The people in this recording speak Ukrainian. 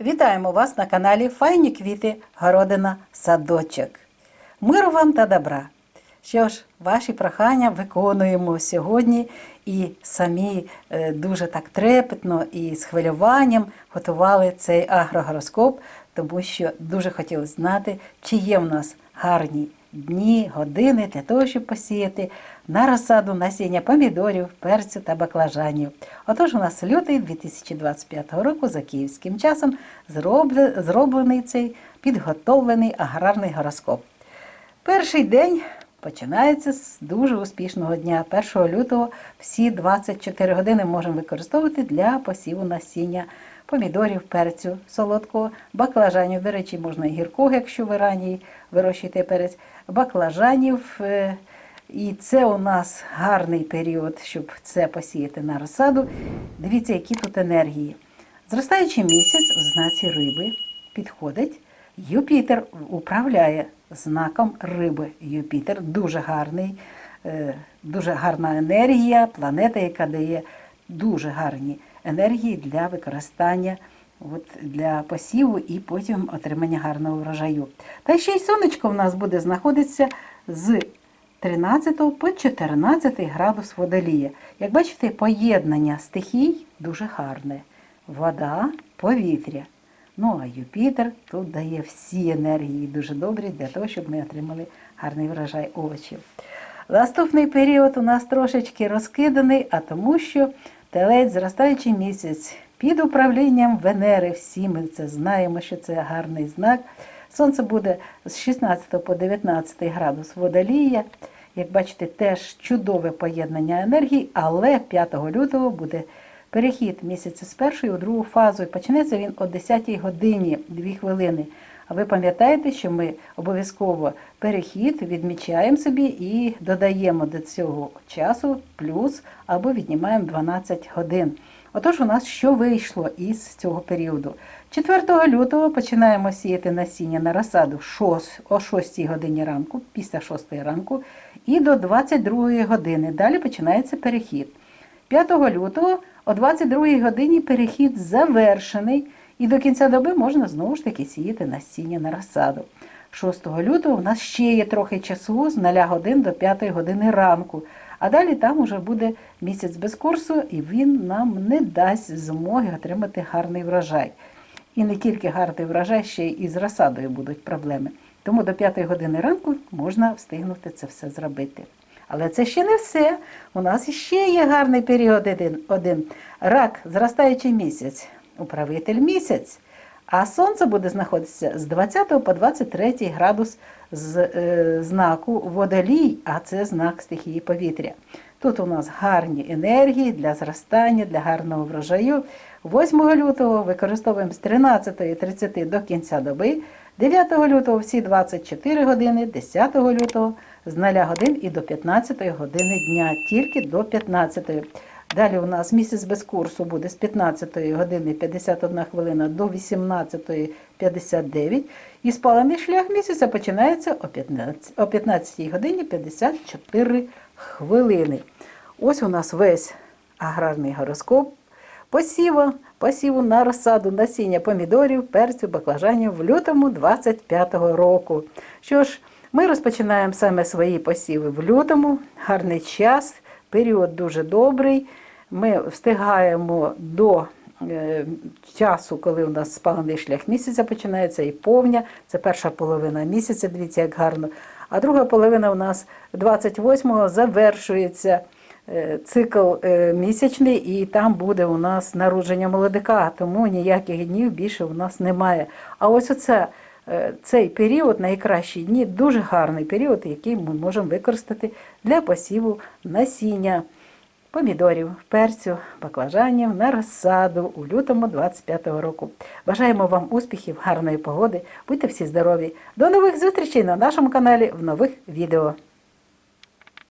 Вітаємо вас на каналі Файні квіти, городина, садочок. Миру вам та добра. Що ж, ваші прохання виконуємо сьогодні і самі е, дуже так трепетно і з хвилюванням готували цей агрогороскоп, тому що дуже хотіли знати, чи є в нас гарні дні, години для того, щоб посіяти на розсаду насіння помідорів, перцю та баклажанів. Отож, у нас лютий 2025 року за київським часом зроблений цей підготовлений аграрний гороскоп. Перший день починається з дуже успішного дня. 1 лютого всі 24 години можемо використовувати для посіву насіння помідорів, перцю, солодкого, баклажанів. До речі, можна і гіркого, якщо ви раній вирощуєте перець, баклажанів. е, І це у нас гарний період, щоб це посіяти на розсаду. Дивіться, які тут енергії. Зростаючий місяць в знаці риби підходить. Юпітер управляє знаком риби. Юпітер дуже гарний, е, дуже гарна енергія, планета, яка дає дуже гарні енергії для використання от, для посіву і потім отримання гарного врожаю. Та ще й сонечко в нас буде знаходитися з 13 по 14 градус водолія. Як бачите, поєднання стихій дуже гарне. Вода, повітря. Ну а Юпітер тут дає всі енергії дуже добрі для того, щоб ми отримали гарний врожай овочів. Наступний період у нас трошечки розкиданий, а тому що телець, зростаючий місяць під управлінням Венери. Всі ми це знаємо, що це гарний знак. Сонце буде з 16 по 19 градус водолія. Як бачите, теж чудове поєднання енергії, але 5 лютого буде перехід місяця з першої у другу фазу. І почнеться він о 10 годині 2 хвилини. А ви пам'ятаєте, що ми обов'язково перехід відмічаємо собі і додаємо до цього часу плюс або віднімаємо 12 годин. Отож, у нас що вийшло із цього періоду? 4 лютого починаємо сіяти насіння на розсаду о 6 годині ранку, після 6 ранку, і до 22 години. Далі починається перехід. 5 лютого о 22 годині перехід завершений, і до кінця доби можна знову ж таки сіяти насіння на розсаду. 6 лютого у нас ще є трохи часу з 0 годин до 5 години ранку. А далі там уже буде місяць без курсу, і він нам не дасть змоги отримати гарний врожай. І не тільки гарний врожай, ще й із розсадою будуть проблеми. Тому до 5 години ранку можна встигнути це все зробити. Але це ще не все. У нас ще є гарний період один. Рак, зростаючий місяць, управитель місяць. А сонце буде знаходитися з 20 по 23 градус з е, знаку водолій, а це знак стихії повітря. Тут у нас гарні енергії для зростання, для гарного врожаю. 8 лютого використовуємо з 13.30 до кінця доби. 9 лютого всі 24 години, 10 лютого з 0 годин і до 15 години дня, тільки до 15. Далі у нас місяць без курсу буде з 15 години 51 хвилина до 18.59. І спалений шлях місяця починається о 15, о 15 годині 54 хвилини. Ось у нас весь аграрний гороскоп посіву, посіву на розсаду насіння помідорів, перцю, баклажанів в лютому 25-го року. Що ж, ми розпочинаємо саме свої посіви в лютому, гарний час, період дуже добрий. Ми встигаємо до е, часу, коли у нас спалений шлях місяця починається і повня. Це перша половина місяця, дивіться, як гарно. А друга половина у нас 28-го завершується цикл е, місячний, і там буде у нас народження молодика, тому ніяких днів більше у нас немає. А ось оце, е, цей період, найкращі дні, дуже гарний період, який ми можемо використати для посіву насіння помідорів, перцю, баклажанів на розсаду у лютому 25-го року. Бажаємо вам успіхів, гарної погоди, будьте всі здорові. До нових зустрічей на нашому каналі в нових відео.